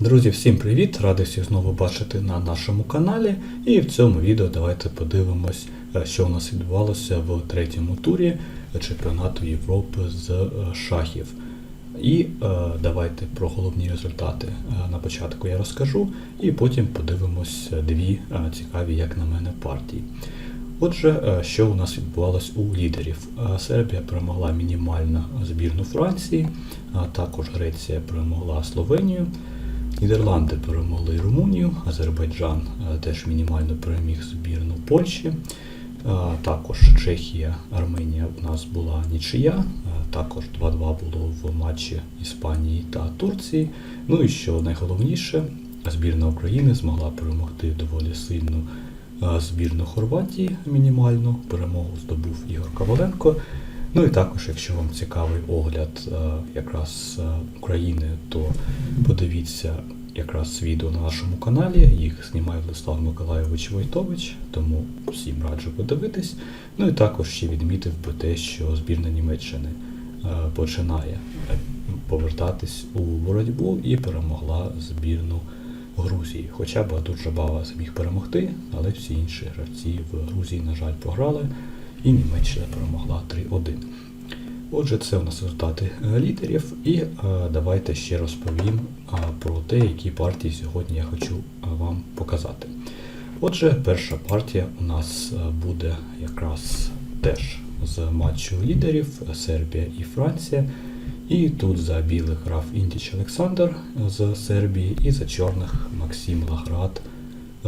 Друзі, всім привіт! Радий всіх знову бачити на нашому каналі. І в цьому відео давайте подивимось, е, що у нас відбувалося в третьому турі чемпіонату Європи з е, шахів. І е, давайте про головні результати на початку я розкажу, і потім подивимось дві цікаві, як на мене, партії. Отже, що у нас відбувалось у лідерів? Сербія перемогла мінімально збірну Франції, а також Греція перемогла Словенію. Нідерланди перемогли Румунію, Азербайджан е, теж мінімально переміг збірну Польщі. Е, Також Чехія, Арменія у нас була нічия. Е, Також 2-2 було в матчі Іспанії та Турції. Ну і що найголовніше, збірна України змогла перемогти доволі сильну збірну Хорватії мінімальну. Перемогу здобув Ігор Коваленко. Ну і також, якщо вам цікавий огляд е, якраз е, України, то подивіться якраз відео на нашому каналі. Їх знімає Владислав Миколайович Войтович, тому всім раджу подивитись. Ну і також ще відмітив би те, що збірна Німеччини е, починає повертатись у боротьбу і перемогла збірну Грузії. Хоча б Бава зміг перемогти, але всі інші гравці в Грузії, на жаль, програли, і Німеччина перемогла 3-1. Отже, це у нас результати е, лідерів, і е, давайте ще розповім е, про те, які партії сьогодні я хочу вам показати. Отже, перша партія у нас буде якраз теж з матчу лідерів Сербія і Франція. І тут за білих грав Індіч Олександр з Сербії, і за чорних Максим Лаград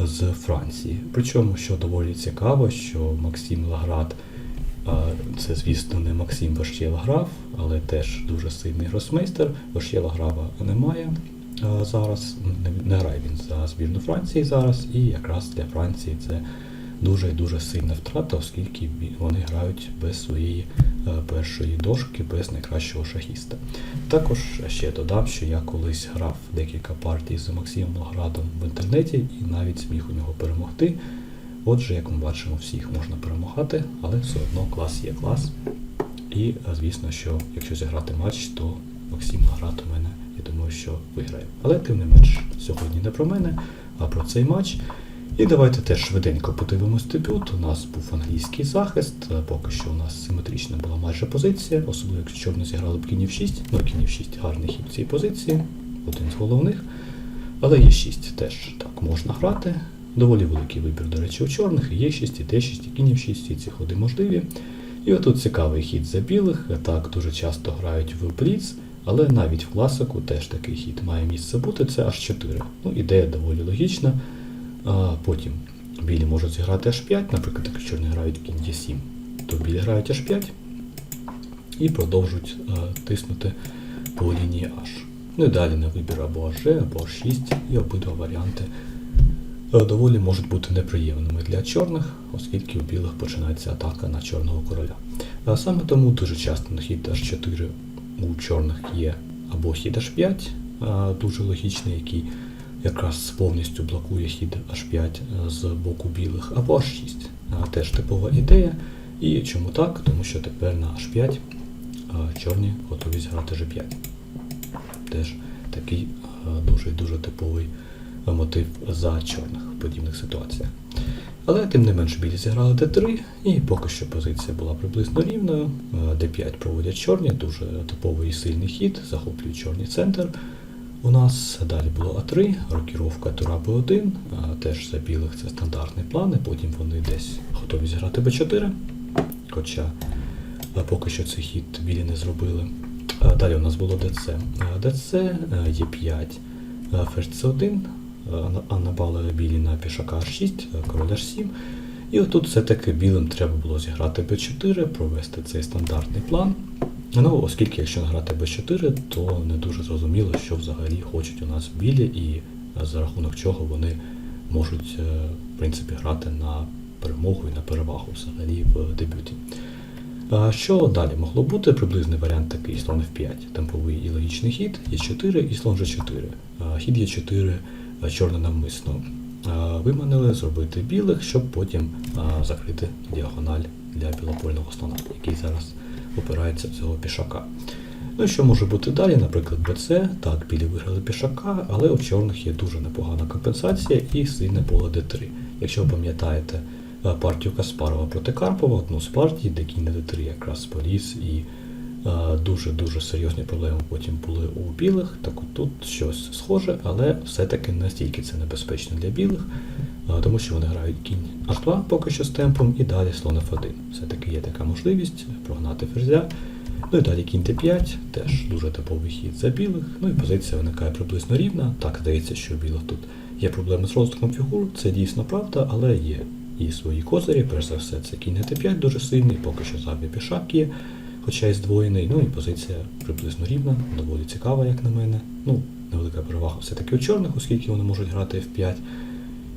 з Франції. Причому, що доволі цікаво, що Максим Лаград це, звісно, не Максим Вершє Лаграф, але теж дуже сильний гросмейстер. Вершє грава немає зараз, не грає він за збірну Франції зараз, і якраз для Франції це дуже і дуже сильна втрата, оскільки вони грають без своєї е, першої дошки, без найкращого шахіста. Також ще додам, що я колись грав декілька партій з Максимом Лаградом в інтернеті і навіть зміг у нього перемогти. Отже, як ми бачимо, всіх можна перемагати, але все одно клас є клас. І е, звісно, що якщо зіграти матч, то Максим Лаград у мене, я думаю, що виграє. Але тим не менш, сьогодні не про мене, а про цей матч. І давайте теж швиденько подивимось дебют. У нас був англійський захист. е, Поки що у нас симетрична була майже позиція, особливо якщо чорно зіграли б кінів 6. Ну, кінів 6 гарний хід цій позиції, один з головних. Але є 6 теж так можна грати. Доволі великий вибір, до речі, у чорних. Є 6, і Т6, і кінів 6, і ці ходи можливі. І отут цікавий хід за білих. Так дуже часто грають в бліц, але навіть в класику теж такий хід має місце бути. Це аж 4. Ну, ідея доволі логічна. Потім білі можуть зіграти H5, наприклад, якщо чорні грають кінь D7, то білі грають H5 і продовжують е, тиснути по лінії H. Ну і далі на вибір або H, або H6, і обидва варіанти е, доволі можуть бути неприємними для чорних, оскільки у білих починається атака на чорного короля. А саме тому дуже часто на хід H4 у чорних є або хід H5, е, дуже логічний, який якраз повністю блокує хід H5 з боку білих, або H6. Теж типова ідея. І чому так? Тому що тепер на H5 чорні готові зіграти G5. Теж такий дуже дуже типовий мотив за чорних в подібних ситуаціях. Але тим не менш білі зіграли d3, і поки що позиція була приблизно рівною. D5 проводять чорні, дуже типовий і сильний хід, захоплюють чорний центр. У нас далі було А3, рокіровка тура Б1, теж за білих це стандартний план, і потім вони десь готові зіграти Б4, хоча поки що цей хід білі не зробили. Далі у нас було ДЦ. ДЦ, е, Е5, а, ферзь С1, а, набали білі на пішака H6, король H7. І отут все-таки білим треба було зіграти Б4, провести цей стандартний план. Ну, оскільки якщо грати Б4, то не дуже зрозуміло, що взагалі хочуть у нас білі, і за рахунок чого вони можуть е, в принципі грати на перемогу і на перевагу взагалі в дебюті. Що далі могло бути? Приблизний варіант такий слон F5, темповий і логічний хід, Е4 і слон G4. Хід Е4 чорне навмисно виманили зробити білих, щоб потім закрити діагональ для білопольного слона, який зараз опирається цього пішака. Ну і що може бути далі? Наприклад, БЦ, так, білі виграли пішака, але у чорних є дуже непогана компенсація і сильне поле Д3. Якщо ви пам'ятаєте е, партію Каспарова проти Карпова, одну з партій, де кінь на Д3 якраз поліз і е, дуже-дуже серйозні проблеми потім були у білих, так от тут щось схоже, але все-таки настільки це небезпечно для білих, тому що вони грають кінь А2 поки що з темпом і далі слон F1. Все-таки є така можливість прогнати ферзя. Ну і далі кінь Т5, теж дуже типовий хід за білих. Ну і позиція виникає приблизно рівна. Так, здається, що у білих тут є проблеми з розвитком фігур, це дійсно правда, але є і свої козирі. Перш за все, це кінь на Т5 дуже сильний, поки що зайвий пішак є, хоча й здвоєний. Ну і позиція приблизно рівна, доволі цікава, як на мене. Ну, невелика перевага все-таки у чорних, оскільки вони можуть грати F5.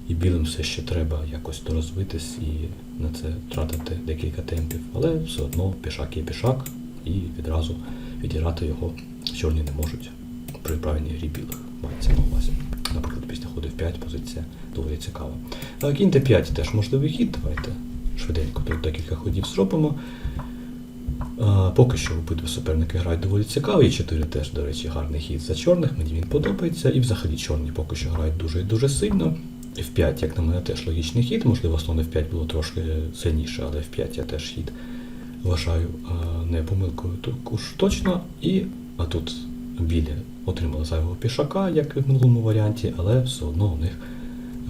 І білим все ще треба якось дорозвитись і на це тратити декілька темпів, але все одно пішак є пішак, і відразу відіграти його чорні не можуть при правильній грі білих. Мається на увазі. Наприклад, після ходу в 5 позиція доволі цікава. Кінь Т5 теж можливий хід. Давайте швиденько тут декілька ходів зробимо. А, Поки що обидва суперники грають доволі цікаво, і 4 теж, до речі, гарний хід за чорних, мені він подобається. І взагалі чорні поки що грають дуже і дуже сильно. F5, як на мене, теж логічний хід. Можливо, слон F5 було трошки сильніше, але F5 я теж хід вважаю не помилкою уж точно. І а тут білі отримали зайвого пішака, як і в минулому варіанті, але все одно у них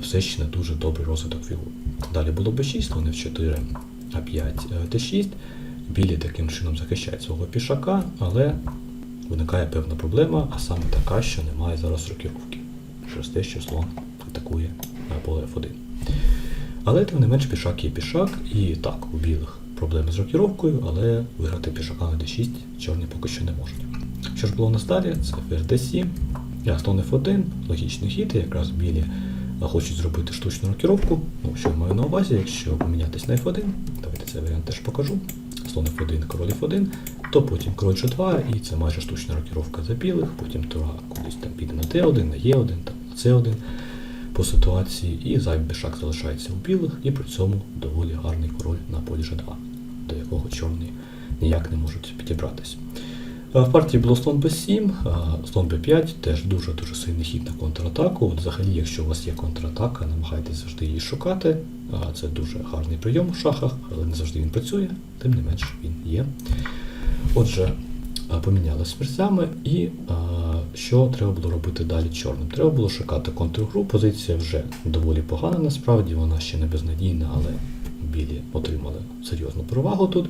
все ще не дуже добрий розвиток фігур. Далі було b6, слон F4, А5, Т6. Білі таким чином захищають свого пішака, але виникає певна проблема, а саме така, що немає зараз рокіровки. Через те, що слон атакує на поле F1. Але тим не менш пішак є пішак, і так, у білих проблеми з рокіровкою, але виграти пішака на d6 чорні поки що не можуть. Що ж було у нас? Це ферзь d7, я слон F1, логічний хід, і якраз білі хочуть зробити штучну рокіровку. Ну, що я маю на увазі, якщо помінятись на F1, давайте цей варіант теж покажу. Слон F1, король F1, то потім король G2, і це майже штучна рокіровка за білих, потім тура кудись там піде на Т1, на Е1, там на С1 по ситуації, і зайвий пішак залишається у білих, і при цьому доволі гарний король на полі G2, до якого чорні ніяк не можуть підібратись. В партії було слон b7, слон b5 теж дуже-дуже сильний хід на контратаку. От взагалі, якщо у вас є контратака, намагайтесь завжди її шукати. Це дуже гарний прийом у шахах, але не завжди він працює, тим не менш він є. Отже, помінялися ферзями, і що треба було робити далі чорним? Треба було шукати контргру. Позиція вже доволі погана, насправді вона ще не безнадійна, але білі отримали серйозну перевагу тут.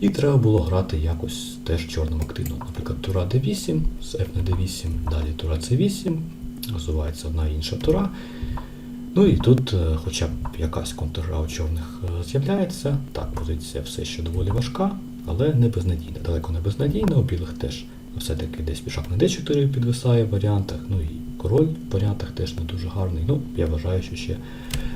І треба було грати якось теж чорним активно. Наприклад, тура d8, з f на d8, далі тура c8, розвивається одна інша тура. Ну і тут е, хоча б якась контргра у чорних е, з'являється. Так, позиція все ще доволі важка, але не безнадійна. Далеко не безнадійна, у білих теж все-таки десь пішак на d4 підвисає в варіантах, ну і король в варіантах теж не дуже гарний. Ну, я вважаю, що ще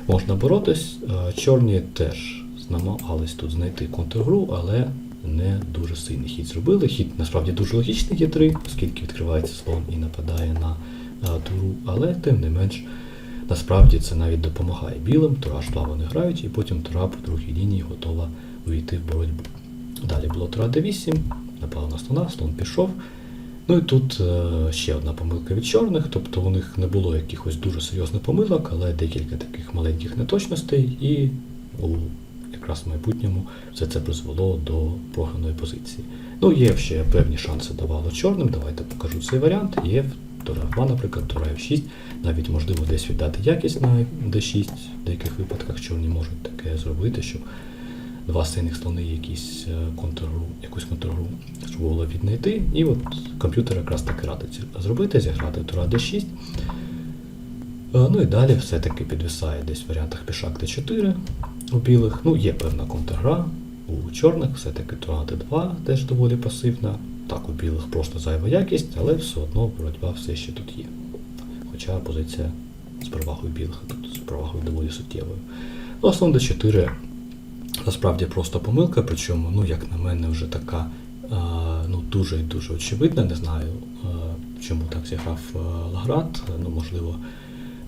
можна боротись. Е, Чорні теж намагались тут знайти контргру, але не дуже сильний хід зробили. Хід насправді дуже логічний є 3, оскільки відкривається слон і нападає на а, туру, але тим не менш, насправді це навіть допомагає білим, тура ж плавно не грають, і потім тура по другій лінії готова увійти в боротьбу. Далі було тура d8, напала на слона, слон пішов. Ну і тут е, ще одна помилка від чорних, тобто у них не було якихось дуже серйозних помилок, але декілька таких маленьких неточностей, і у якраз в майбутньому все це призвело до програної позиції. Ну, є ще певні шанси давало чорним. Давайте покажу цей варіант. Є Тура 2, наприклад, Тура F6. Навіть можливо десь віддати якість на D6. В деяких випадках чорні можуть таке зробити, щоб два сильних слони якісь е, контргру, якусь контргру спробували віднайти. І от комп'ютер якраз таки радить зробити, зіграти Тура D6. Е, Ну і далі все-таки підвисає десь в варіантах пішак Д4 у білих. Ну, є певна контргра, у чорних все-таки Тура Д2 теж доволі пасивна. Так, у білих просто зайва якість, але все одно боротьба все ще тут є. Хоча позиція з перевагою білих тут з перевагою доволі суттєвою. Ну, слон Д4 насправді просто помилка, причому, ну, як на мене, вже така ну, дуже і дуже очевидна. Не знаю, чому так зіграв Лаград. Ну, можливо,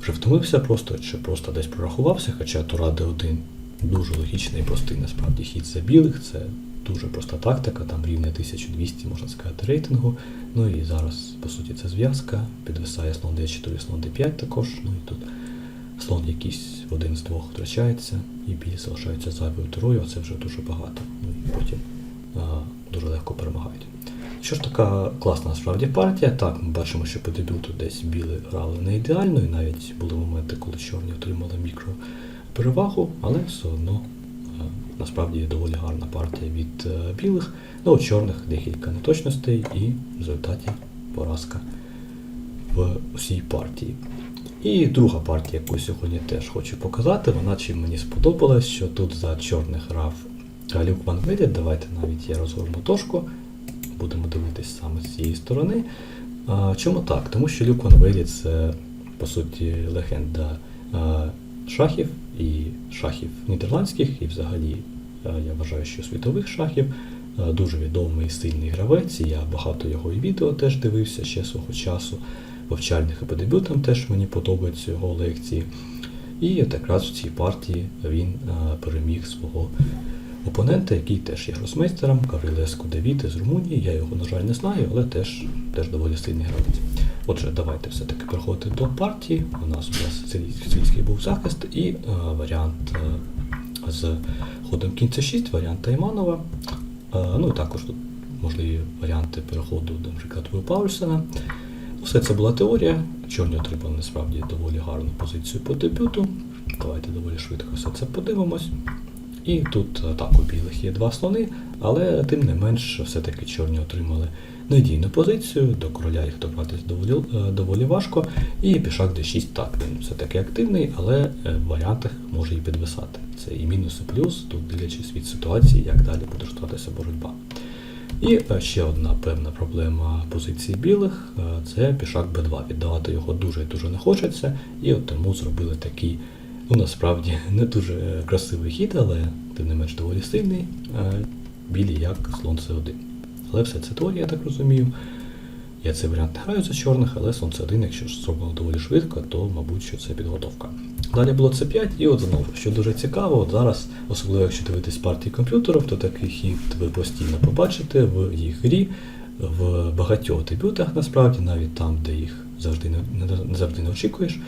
вже втомився просто, чи просто десь прорахувався, хоча Тура Д1 дуже логічний і простий насправді хід за білих. Це дуже проста тактика, там рівня 1200, можна сказати, рейтингу. Ну і зараз, по суті, це зв'язка. Підвисає слон d4, слон d5 також. Ну і тут слон якийсь один з двох втрачається, і білі залишаються зайвою турою, а це вже дуже багато. Ну і потім а, дуже легко перемагають. Що ж така класна насправді партія? Так, ми бачимо, що по дебюту десь білі грали не ідеально, і навіть були моменти, коли чорні отримали мікроперевагу, але все одно насправді доволі гарна партія від е, білих. Ну, у чорних декілька неточностей і в результаті поразка в усій партії. І друга партія, яку сьогодні теж хочу показати, вона чим мені сподобалась, що тут за чорних грав Люк Ван Веліт. Давайте навіть я розгорну дошку, будемо дивитись саме з цієї сторони. А, чому так? Тому що Люк Ван Веліт це, по суті, легенда а, шахів і шахів нідерландських, і взагалі я вважаю, що світових шахів. Дуже відомий і сильний гравець, і я багато його і відео теж дивився ще свого часу повчальних по дебютам теж мені подобаються його лекції. І якраз в цій партії він а, переміг свого опонента, який теж є гросмейстером, Гаврилеску Давід з Румунії. Я його, на жаль, не знаю, але теж, теж доволі сильний гравець. Отже, давайте все-таки переходити до партії. У нас у нас світський був захист і а, варіант а, з ходом кінця 6, варіант Тайманова. А, ну і також тут можливі варіанти переходу, наприклад, Паульсена. Все це була теорія. Чорні отримали насправді доволі гарну позицію по дебюту. Давайте доволі швидко все це подивимось. І тут е, так у білих є два слони, але тим не менш, все-таки чорні отримали надійну позицію, до короля їх добратися доволі, е, доволі важко. І пішак d6 так, він все-таки активний, але е, в варіантах може і підвисати. Це і мінус, і плюс, тут дивлячись від ситуації, як далі буде штуватися боротьба. І е, ще одна певна проблема позиції білих е, це пішак Б2. Віддавати його дуже і дуже не хочеться, і от тому зробили такий, ну насправді не дуже е, красивий хід, але тим не менш доволі сильний. Білі як слон С1. Але все це теорія, я так розумію. Я цей варіант не граю за чорних, але слон С1, якщо ж зроблено доволі швидко, то мабуть що це підготовка. Далі було С5, і от знову, що дуже цікаво, от зараз, особливо якщо дивитись партії комп'ютерів, то такий хід ви постійно побачите в їх грі, в багатьох дебютах, насправді, навіть там, де їх завжди не, не, завжди не очікуєш.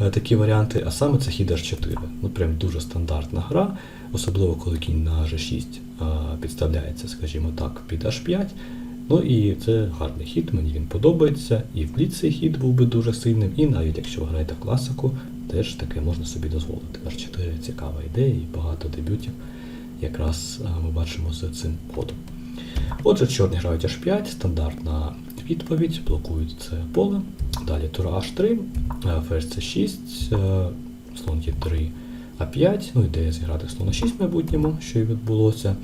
е, Такі варіанти, а саме це хід H4. Ну прям дуже стандартна гра, особливо коли кінь на G6 а, підставляється, скажімо так, під H5. Ну і це гарний хід, мені він подобається. І в бліц цей хід був би дуже сильним, і навіть якщо ви граєте в класику, теж таке можна собі дозволити. H4 цікава ідея і багато дебютів якраз ми бачимо з цим ходом. Отже, чорні грають H5, стандартна відповідь, блокують це поле. Далі тура H3, е, ферзь C6, е, слон Е3, А5, ну ідея зіграти слон 6 в майбутньому, що і відбулося.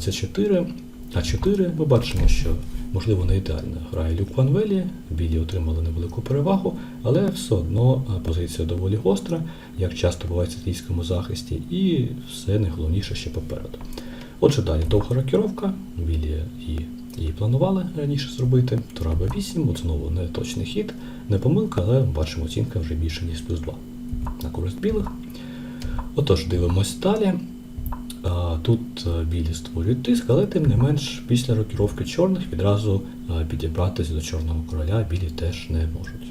Це 4 А4 ми бачимо, що можливо не ідеально грає Люк Ван Велі, білі отримали невелику перевагу, але все одно позиція доволі гостра, як часто буває в сицилійському захисті, і все найголовніше ще попереду. Отже, далі довга рокіровка, білі її, її планували раніше зробити. Тура Б8, от знову не точний хід, не помилка, але бачимо оцінка вже більше, ніж плюс 2 на користь білих. Отож, дивимось далі. Тут е, білі створюють тиск, але тим не менш, після рокіровки чорних відразу е, підібратися до чорного короля білі теж не можуть.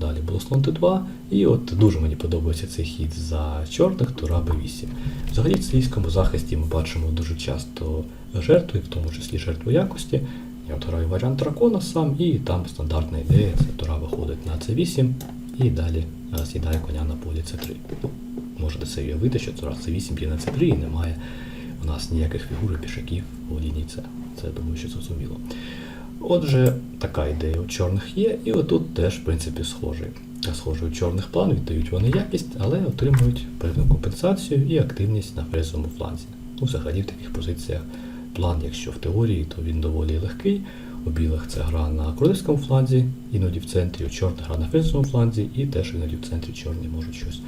Далі було слон Т2, і от дуже мені подобається цей хід за чорних, тура Б8. Взагалі в сирійському захисті ми бачимо дуже часто жертви, в тому числі жертву якості. Я от граю варіант дракона сам, і там стандартна ідея, це тура виходить на С8 і далі е, з'їдає коня на полі С3. Можете собі уявити, що тура С8 б'є на С3 і немає у нас ніяких фігур і пішаків у лінії С. Це я думаю, що зрозуміло. Отже, така ідея у чорних є, і отут теж, в принципі, схожий. Схожий у чорних план, віддають вони якість, але отримують певну компенсацію і активність на фрезовому фланзі. Ну, взагалі в таких позиціях план, якщо в теорії, то він доволі легкий. У білих це гра на королівському фланзі, іноді в центрі, у чорних гра на фрезовому фланзі, і теж іноді в центрі чорні можуть щось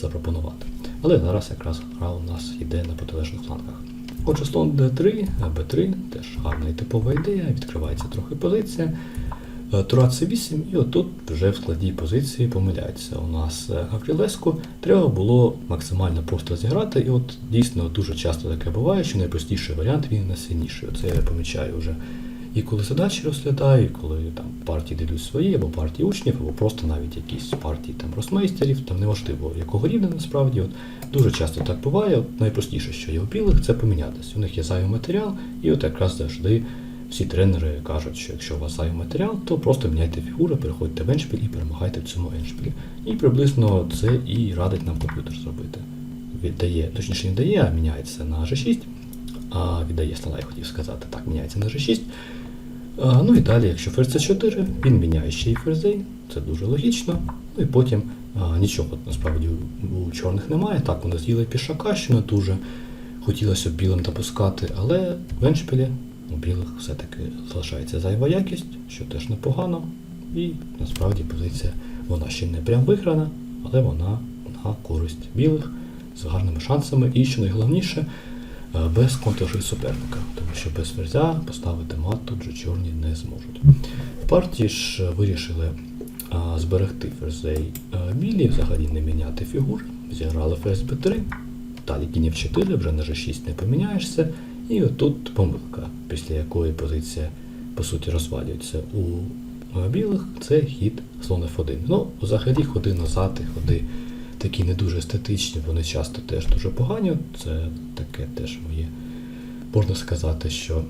запропонувати. Але зараз якраз гра у нас йде на протилежних флангах. Отже, слон D3, B3, теж гарна і типова ідея, відкривається трохи позиція. Е, Тура С8, і отут вже в складній позиції помиляється. У нас е, Гаврілеску треба було максимально просто зіграти, і от дійсно дуже часто таке буває, що найпростіший варіант він найсильніший. Оце я помічаю вже. І коли задачі розглядаю, і коли там партії дивлюсь свої, або партії учнів, або просто навіть якісь партії там росмейстерів, там неважливо якого рівня насправді. От дуже часто так буває. От найпростіше, що є у білих, це помінятися. У них є зайвий матеріал, і от якраз завжди всі тренери кажуть, що якщо у вас зайвий матеріал, то просто міняйте фігури, переходьте в еншпіль і перемагайте в цьому еншпілі. І приблизно це і радить нам комп'ютер зробити. Віддає, точніше не дає, а міняється на G6, а віддає слона, я хотів сказати, так, міняється на G6. Ну і далі, якщо ферзь c4, він міняє ще й ферзей, це дуже логічно. Ну і потім нічого насправді у, у чорних немає. Так, вони з'їли пішака, що не дуже хотілося б білим допускати, але в еншпілі у білих все-таки залишається зайва якість, що теж непогано. І насправді позиція вона ще не прям виграна, але вона на користь білих з гарними шансами. І що найголовніше, без контржи суперника, тому що без ферзя поставити мат тут же чорні не зможуть. Партії ж вирішили а, зберегти ферзей білі, взагалі не міняти фігур. Зіграли ферзь b3, далі кінь f4, вже на g6 не поміняєшся. І отут помилка, після якої позиція по суті розвалюється у білих, це хід слон f1. Ну, взагалі ходи назад і ходи такі не дуже естетичні, вони часто теж дуже погані. Це таке теж моє, можна сказати, що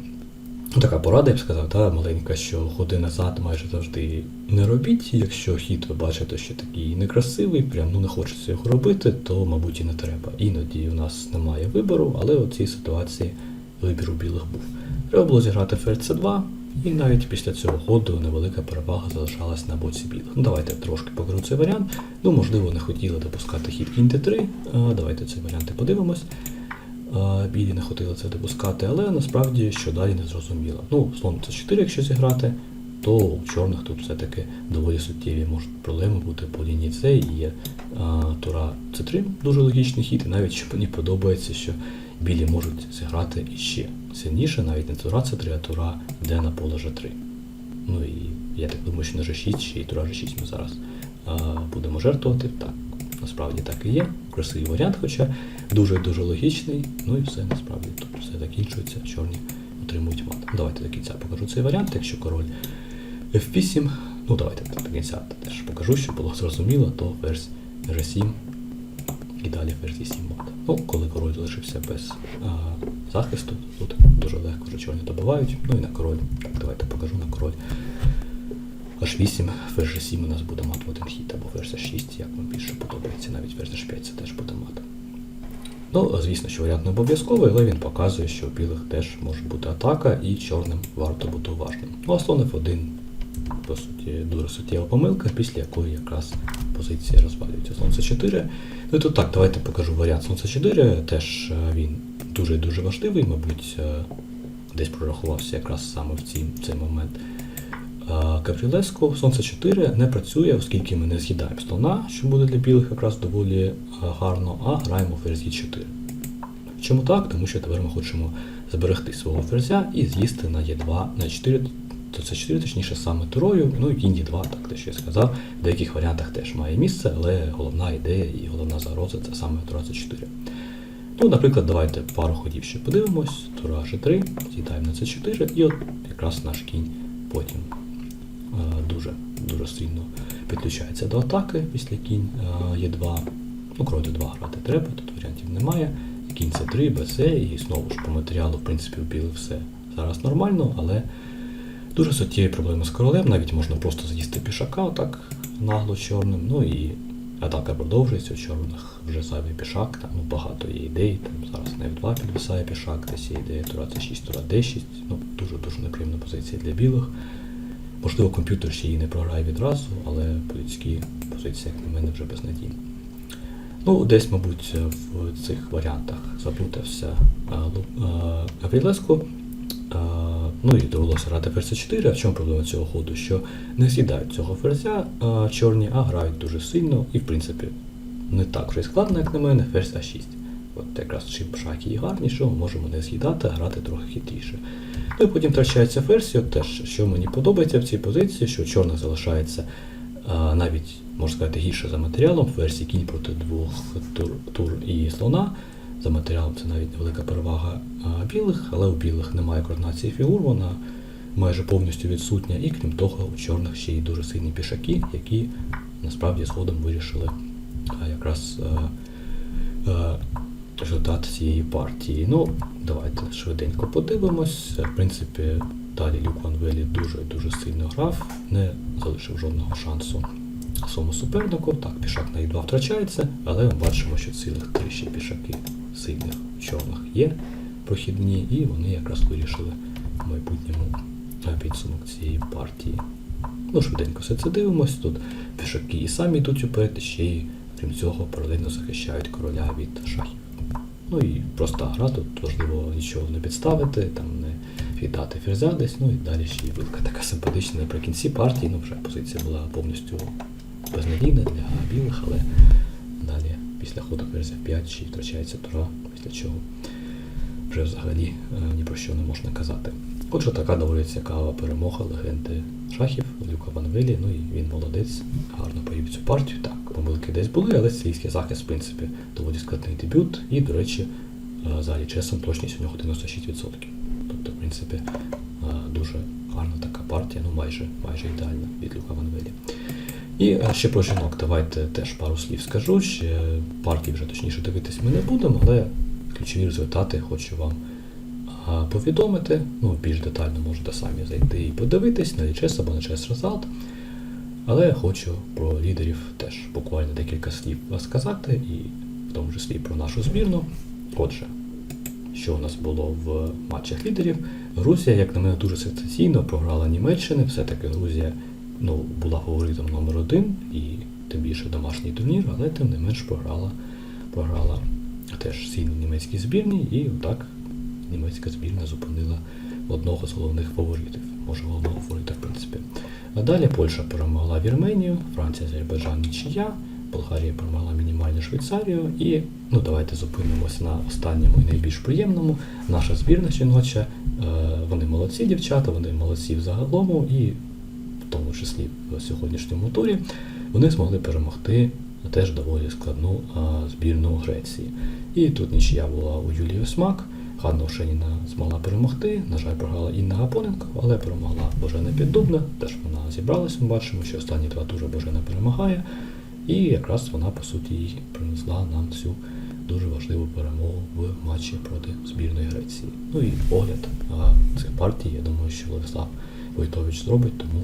Ну, така порада, я б сказав, та, маленька, що ходи назад майже завжди не робіть. Якщо хід ви бачите, що такий некрасивий, прям ну не хочеться його робити, то, мабуть, і не треба. Іноді у нас немає вибору, але у цій ситуації вибір у білих був. Треба було зіграти ферзь c2, і навіть після цього ходу невелика перевага залишалась на боці білих. Ну, давайте трошки покажу цей варіант. Ну, можливо, не хотіли допускати хід кінь d3. Давайте цей варіант і подивимось. Білі не хотіли це допускати, але насправді що далі не зрозуміло. Ну, слон це 4, якщо зіграти, то у чорних тут все-таки доволі суттєві можуть проблеми бути по лінії С і є а, тура С3, дуже логічний хід, і навіть що мені подобається, що білі можуть зіграти іще сильніше, навіть не тура С3, а тура йде на поле Ж3. Ну і я так думаю, що на Ж6 ще і тура Ж6 ми зараз а, будемо жертвувати. Так, насправді так і є. Красивий варіант, хоча дуже-дуже логічний. Ну і все, насправді тут все закінчується, чорні отримують мат. Давайте до кінця покажу цей варіант, якщо король F8. Ну давайте до кінця теж покажу, щоб було зрозуміло, то ферзь G7 і далі ферзь E7 мат. Ну, коли король залишився без а, захисту, тут дуже легко вже чорні добивають. Ну і на король. Так, давайте покажу на король. H8, ферзь G7 у нас буде мат в один хід, або ферзь H6, як вам більше подобається, навіть ферзь H5 це теж буде мат. Ну, звісно, що варіант не обов'язковий, але він показує, що у білих теж може бути атака, і чорним варто бути уважним. Ну, а слон F1, по суті, дуже суттєва помилка, після якої якраз позиція розвалюється. Слон C4. Ну і тут так, давайте покажу варіант слон C4. Теж е, він дуже-дуже важливий, мабуть, е, десь прорахувався якраз саме в цій, цей момент. Капрілеско Сонце 4 не працює, оскільки ми не з'їдаємо слона, що буде для білих якраз доволі е, гарно, а граємо ферзь 4. Чому так? Тому що тепер ми хочемо зберегти свого ферзя і з'їсти на Е2 на 4, то це 4, точніше саме турою, ну і кінь Е2, так те, що я сказав. В деяких варіантах теж має місце, але головна ідея і головна загроза це саме тура С4. Ну, наприклад, давайте пару ходів ще подивимось. Тура G3, з'їдаємо на С4, і от якраз наш кінь потім е, дуже дуже сильно підключається до атаки після кінь е, Е2. Ну, король Е2 грати треба, тут варіантів немає. Кінь С3, БС, і знову ж по матеріалу, в принципі, у білих все зараз нормально, але дуже суттєві проблеми з королем, навіть можна просто з'їсти пішака отак нагло чорним. Ну і атака продовжується, у чорних вже зайвий пішак, там ну, багато є ідей, там зараз на F2 підвисає пішак, десь є ідея тура С6, тура D6, ну дуже-дуже неприємна позиція для білих. Можливо, комп'ютер ще її не програє відразу, але поліцькі позиції, як на мене, вже безнадійні. Ну, десь, мабуть, в цих варіантах заплутався Гаврілеско. Ну і довелося грати ферзь 4. А в чому проблема цього ходу? Що не з'їдають цього ферзя а, чорні, а грають дуже сильно і, в принципі, не так вже й складно, як на мене, ферзь А6. От якраз чим шахи і гарні, що ми можемо не з'їдати, а грати трохи хитріше. Ну і потім втрачається ферзь, от теж, що мені подобається в цій позиції, що чорних залишається а, навіть, можна сказати, гірше за матеріалом, ферзь і кінь проти двох тур, тур і слона. За матеріалом це навіть невелика перевага білих, але у білих немає координації фігур, вона майже повністю відсутня, і крім того, у чорних ще й дуже сильні пішаки, які насправді згодом вирішили якраз результат цієї партії. Ну, давайте швиденько подивимось. В принципі, далі Люк Ван Велі дуже дуже сильно грав, не залишив жодного шансу своєму супернику. Так, пішак на і2 втрачається, але ми бачимо, що цілих три ще пішаки сильних чорних є прохідні, і вони якраз вирішили в майбутньому підсумок цієї партії. Ну, швиденько все це дивимось. Тут пішаки і самі йдуть уперед, ще й крім цього паралельно захищають короля від шахів. Ну і проста гра, тут важливо нічого не підставити, там не віддати ферзя десь, ну і далі ще й вилка така симпатична наприкінці партії. Ну вже позиція була повністю безнадійна для білих, але після ходу ферзя 5 ще й втрачається тура, після чого вже взагалі е, ні про що не можна казати. Отже, така доволі цікава перемога легенди шахів Люка Ванвелі. Ну і він молодець, гарно повів цю партію. Так, помилки десь були, але сирійський захист, в принципі, доволі складний дебют. І, до речі, е, за часом точність у нього 96%. Тобто, в принципі, е, дуже гарна така партія, ну майже, майже ідеальна від Люка Ванвелі. І е, ще про жінок давайте теж пару слів скажу. Ще партії вже точніше дивитись ми не будемо, але ключові результати хочу вам повідомити. Ну, більш детально можете самі зайти і подивитись на лічес або на чес резалт. Але хочу про лідерів теж буквально декілька слів сказати, і в тому числі про нашу збірну. Отже, що у нас було в матчах лідерів. Грузія, як на мене, дуже сенсаційно програла Німеччини. Все-таки Грузія ну, була фаворитом номер один і тим більше домашній турнір, але тим не менш програла, програла теж сильній німецькій збірні, і отак німецька збірна зупинила одного з головних фаворитів, може головного фаворита, в принципі. А далі Польща перемогла Вірменію, Франція, Азербайджан нічия, Болгарія перемогла мінімальну Швейцарію. І ну, давайте зупинимося на останньому і найбільш приємному. Наша збірна жіноча, е, вони молодці дівчата, вони молодці в загалому, і числі в сьогоднішньому турі, вони змогли перемогти теж доволі складну збірну Греції. І тут нічия була у Юлії Осмак. Ганна Ошеніна змогла перемогти. На жаль, програла Інна Гапоненко, але перемогла Божена Піддубна. Теж вона зібралась. Ми бачимо, що останні два тури Божена перемагає. І якраз вона, по суті, принесла нам цю дуже важливу перемогу в матчі проти збірної Греції. Ну і огляд цих партій, я думаю, що Владислав Войтович зробить, тому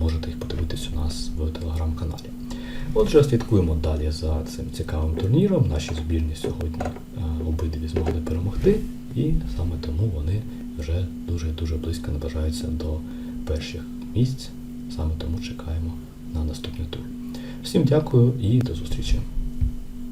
можете їх подивитись у нас в телеграм-каналі. Отже, слідкуємо далі за цим цікавим турніром. Наші збірні сьогодні е, обидві змогли перемогти, і саме тому вони вже дуже-дуже близько наближаються до перших місць. Саме тому чекаємо на наступний тур. Всім дякую і до зустрічі!